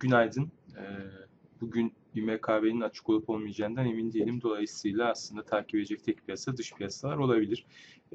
Günaydın. Ee, bugün İMKB'nin açık olup olmayacağından emin değilim. Dolayısıyla aslında takip edecek tek piyasa dış piyasalar olabilir.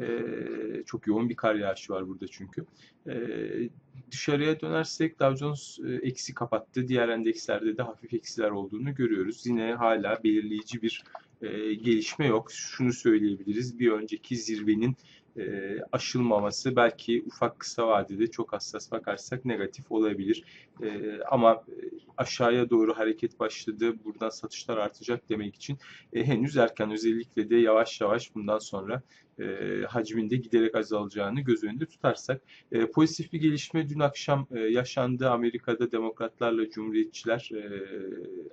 Ee, çok yoğun bir kar yağışı var burada çünkü. Ee, dışarıya dönersek Dow Jones e, eksi kapattı. Diğer endekslerde de hafif eksiler olduğunu görüyoruz. Yine hala belirleyici bir e, gelişme yok. Şunu söyleyebiliriz. Bir önceki zirvenin e, aşılmaması belki ufak kısa vadede çok hassas bakarsak negatif olabilir. E, ama e, aşağıya doğru hareket başladı. Buradan satışlar artacak demek için e, henüz erken. Özellikle de yavaş yavaş bundan sonra e, hacminde giderek azalacağını göz önünde tutarsak. E, pozitif bir gelişme dün akşam e, yaşandı. Amerika'da demokratlarla cumhuriyetçiler e,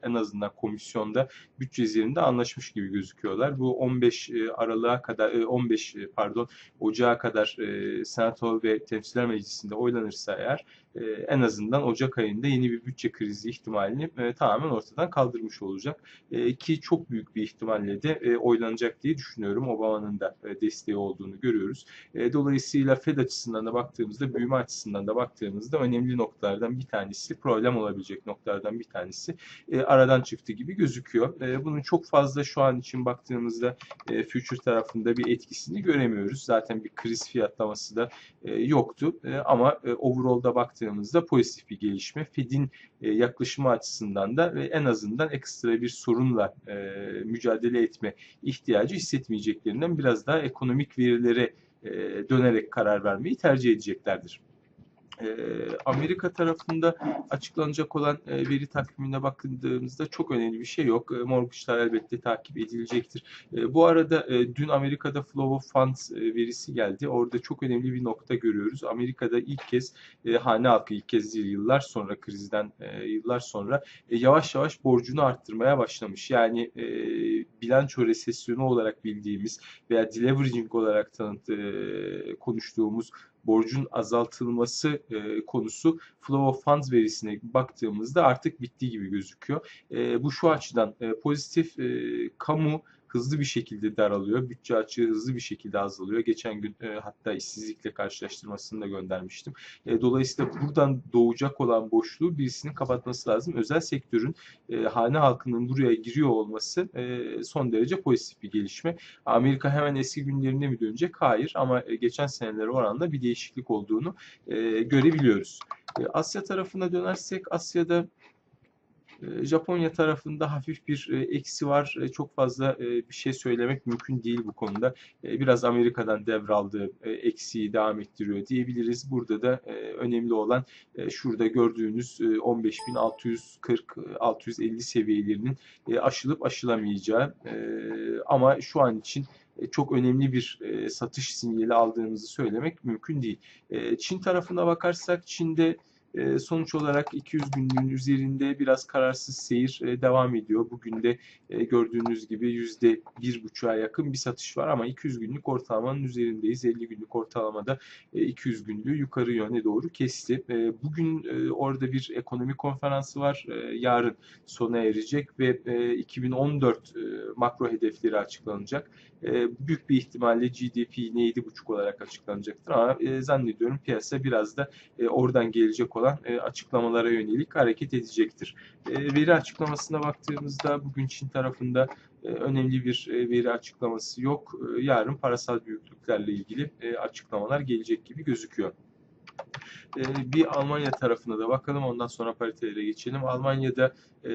en azından komisyonda bütçe üzerinde anlaşmış gibi gözüküyorlar. Bu 15 e, Aralık'a kadar e, 15 e, pardon Ocağa kadar e, Senato ve Temsiller Meclisi'nde oylanırsa eğer e, en azından Ocak ayında yeni bir bütçe krizi ihtimalini e, tamamen ortadan kaldırmış olacak. E, ki çok büyük bir ihtimalle de e, oylanacak diye düşünüyorum. Obama'nın da e, desteği olduğunu görüyoruz. E, dolayısıyla Fed açısından da baktığımızda, büyüme açısından da baktığımızda önemli noktalardan bir tanesi, problem olabilecek noktalardan bir tanesi e, aradan çıktı gibi gözüküyor. E, bunun çok fazla şu an için baktığımızda e, future tarafında bir etkisini göremiyoruz. Zaten bir kriz fiyatlaması da e, yoktu. E, ama e, overall'da baktığımızda pozitif bir gelişme. Fed'in e, yaklaşımı açısından da ve en azından ekstra bir sorunla e, mücadele etme ihtiyacı hissetmeyeceklerinden biraz daha ekonomik verilere e, dönerek karar vermeyi tercih edeceklerdir. Ee, Amerika tarafında açıklanacak olan e, veri takvimine bakıldığımızda çok önemli bir şey yok. E, mortgage'lar elbette takip edilecektir. E, bu arada dün Amerika'da Flow of Funds verisi geldi. Orada çok önemli bir nokta görüyoruz. Amerika'da ilk kez hane halkı ilk kez yıllar sonra krizden yıllar sonra yavaş yavaş borcunu arttırmaya başlamış. Yani bilanço resesyonu olarak bildiğimiz veya deleveraging olarak tanıt, konuştuğumuz borcun azaltılması e, konusu flow of funds verisine baktığımızda artık bittiği gibi gözüküyor. E, bu şu açıdan e, pozitif e, kamu hızlı bir şekilde daralıyor. Bütçe açığı hızlı bir şekilde azalıyor. Geçen gün e, hatta işsizlikle karşılaştırmasını da göndermiştim. E, dolayısıyla buradan doğacak olan boşluğu birisinin kapatması lazım. Özel sektörün e, hane halkının buraya giriyor olması e, son derece pozitif bir gelişme. Amerika hemen eski günlerine mi dönecek? Hayır ama e, geçen senelere oranla bir değişiklik olduğunu e, görebiliyoruz. E, Asya tarafına dönersek Asya'da Japonya tarafında hafif bir e, eksi var. E, çok fazla e, bir şey söylemek mümkün değil bu konuda. Biraz Amerika'dan devraldığı eksiği devam ettiriyor diyebiliriz. Burada da önemli olan şurada gördüğünüz 15.640-650 seviyelerinin aşılıp aşılamayacağı. Ama şu an için çok önemli bir satış sinyali aldığımızı söylemek mümkün değil. Çin tarafına bakarsak Çin'de ee, sonuç olarak 200 günlüğün üzerinde biraz kararsız seyir e, devam ediyor. Bugün de e, gördüğünüz gibi %1,5'a yakın bir satış var ama 200 günlük ortalamanın üzerindeyiz. 50 günlük ortalamada 200 e, günlüğü yukarı yöne doğru kesti. Bugün orada bir ekonomi konferansı var. Yarın sona erecek ve 2014 makro hedefleri açıklanacak. Büyük bir ihtimalle GDP yine 7,5 olarak açıklanacaktır ama zannediyorum piyasa biraz da oradan gelecek olan e, açıklamalara yönelik hareket edecektir. E, veri açıklamasına baktığımızda bugün Çin tarafında e, önemli bir e, veri açıklaması yok. E, yarın parasal büyüklüklerle ilgili e, açıklamalar gelecek gibi gözüküyor. E, bir Almanya tarafına da bakalım ondan sonra paritelere geçelim. Almanya'da e,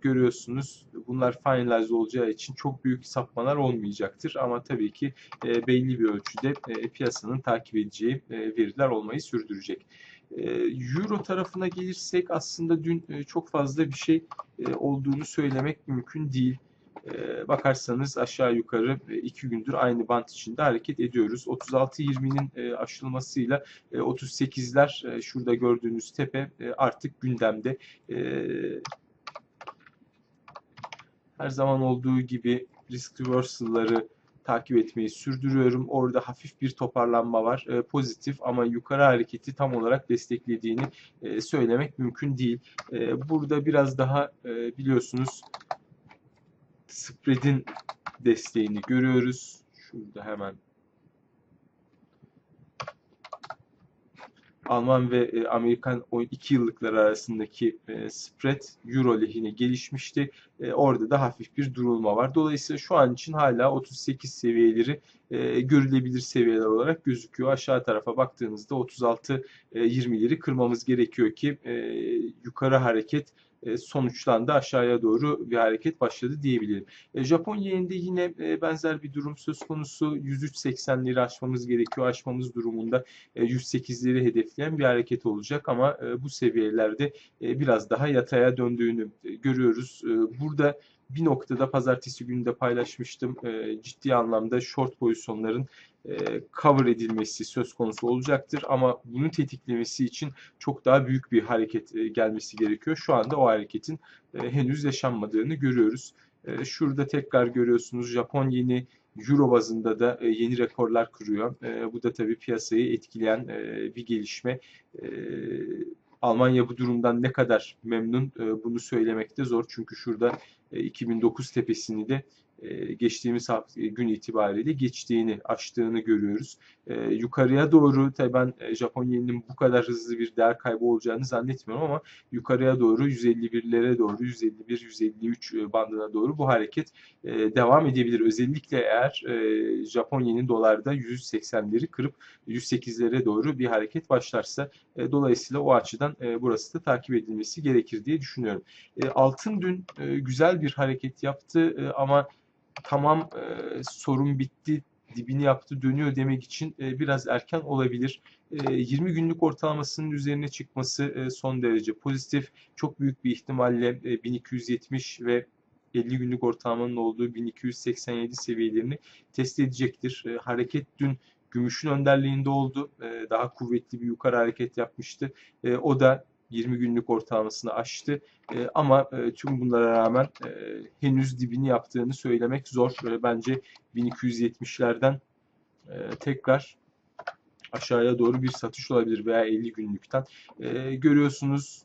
görüyorsunuz bunlar finalize olacağı için çok büyük sapmalar olmayacaktır ama tabii ki e, belli bir ölçüde e, piyasanın takip edeceği e, veriler olmayı sürdürecek. Ee, Euro tarafına gelirsek aslında dün e, çok fazla bir şey e, olduğunu söylemek mümkün değil. Ee, bakarsanız aşağı yukarı e, iki gündür aynı bant içinde hareket ediyoruz. 36-20'nin aşılmasıyla 38'ler şurada gördüğünüz tepe artık gündemde. Her zaman olduğu gibi risk reversal'ları takip etmeyi sürdürüyorum. Orada hafif bir toparlanma var. E, pozitif ama yukarı hareketi tam olarak desteklediğini e, söylemek mümkün değil. E, burada biraz daha e, biliyorsunuz spread'in desteğini görüyoruz. Şurada hemen Alman ve e, Amerikan 2 yıllıklar arasındaki e, spread Euro lehine gelişmişti. E, orada da hafif bir durulma var. Dolayısıyla şu an için hala 38 seviyeleri görülebilir seviyeler olarak gözüküyor. Aşağı tarafa baktığınızda 36-20'leri kırmamız gerekiyor ki yukarı hareket sonuçlandı aşağıya doğru bir hareket başladı diyebilirim. E, Japon yeninde yine e, benzer bir durum söz konusu. 103.80'leri aşmamız gerekiyor. Aşmamız durumunda 108'leri hedefleyen bir hareket olacak ama bu seviyelerde biraz daha yataya döndüğünü görüyoruz. Burada bir noktada pazartesi günü de paylaşmıştım. Ciddi anlamda short pozisyonların e, cover edilmesi söz konusu olacaktır ama bunu tetiklemesi için çok daha büyük bir hareket e, gelmesi gerekiyor. Şu anda o hareketin e, henüz yaşanmadığını görüyoruz. Şurada tekrar görüyorsunuz Japon yeni Euro bazında da yeni rekorlar kırıyor. Bu da tabii piyasayı etkileyen bir gelişme. Almanya bu durumdan ne kadar memnun bunu söylemekte zor. Çünkü şurada 2009 tepesini de e, geçtiğimiz hafta, e, gün itibariyle geçtiğini, aştığını görüyoruz. E, yukarıya doğru tabii ben Japon yeninin bu kadar hızlı bir değer kaybı olacağını zannetmiyorum ama yukarıya doğru 151'lere doğru 151-153 bandına doğru bu hareket devam edebilir. Özellikle eğer Japon yenin dolarda 180'leri kırıp 108'lere doğru bir hareket başlarsa dolayısıyla o açıdan burası da takip edilmesi gerekir diye düşünüyorum. Altın dün güzel bir hareket yaptı ama tamam e, sorun bitti dibini yaptı dönüyor demek için e, biraz erken olabilir. E, 20 günlük ortalamasının üzerine çıkması e, son derece pozitif. Çok büyük bir ihtimalle e, 1270 ve 50 günlük ortalamanın olduğu 1287 seviyelerini test edecektir. E, hareket dün gümüşün önderliğinde oldu. E, daha kuvvetli bir yukarı hareket yapmıştı. E, o da 20 günlük ortalamasını aştı. E, ama e, tüm bunlara rağmen e, henüz dibini yaptığını söylemek zor. E, bence 1270'lerden e, tekrar aşağıya doğru bir satış olabilir veya 50 günlükten. E, görüyorsunuz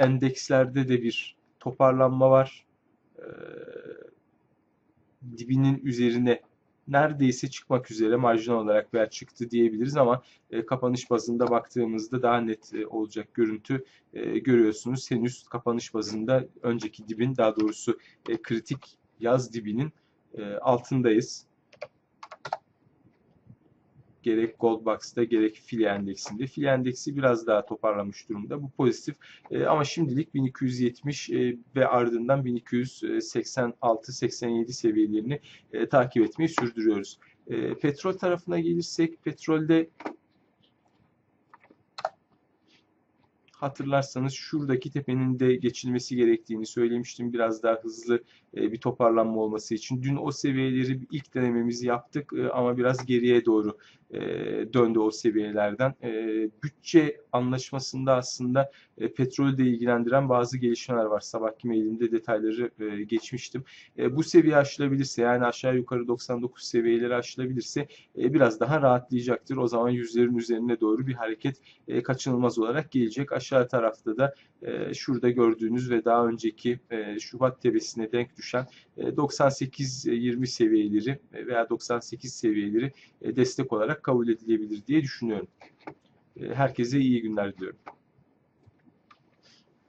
endekslerde de bir toparlanma var. E, dibinin üzerine neredeyse çıkmak üzere marjinal olarak veya çıktı diyebiliriz ama e, kapanış bazında baktığımızda daha net e, olacak görüntü e, görüyorsunuz. Henüz kapanış bazında önceki dibin daha doğrusu e, kritik yaz dibinin e, altındayız gerek Goldbox'ta gerek fili endeksinde. Fili endeksi biraz daha toparlamış durumda. Bu pozitif. E, ama şimdilik 1270 e, ve ardından 1286-87 seviyelerini e, takip etmeyi sürdürüyoruz. E, petrol tarafına gelirsek petrolde hatırlarsanız şuradaki tepenin de geçilmesi gerektiğini söylemiştim. Biraz daha hızlı e, bir toparlanma olması için. Dün o seviyeleri ilk denememizi yaptık e, ama biraz geriye doğru e, döndü o seviyelerden. Bütçe anlaşmasında aslında petrolü de ilgilendiren bazı gelişmeler var. Sabahki mailimde detayları geçmiştim. Bu seviye aşılabilirse yani aşağı yukarı 99 seviyeleri aşılabilirse biraz daha rahatlayacaktır. O zaman yüzlerin üzerine doğru bir hareket kaçınılmaz olarak gelecek. Aşağı tarafta da şurada gördüğünüz ve daha önceki Şubat tepesine denk düşen 98-20 seviyeleri veya 98 seviyeleri destek olarak kabul edilebilir diye düşünüyorum. Herkese iyi günler diliyorum.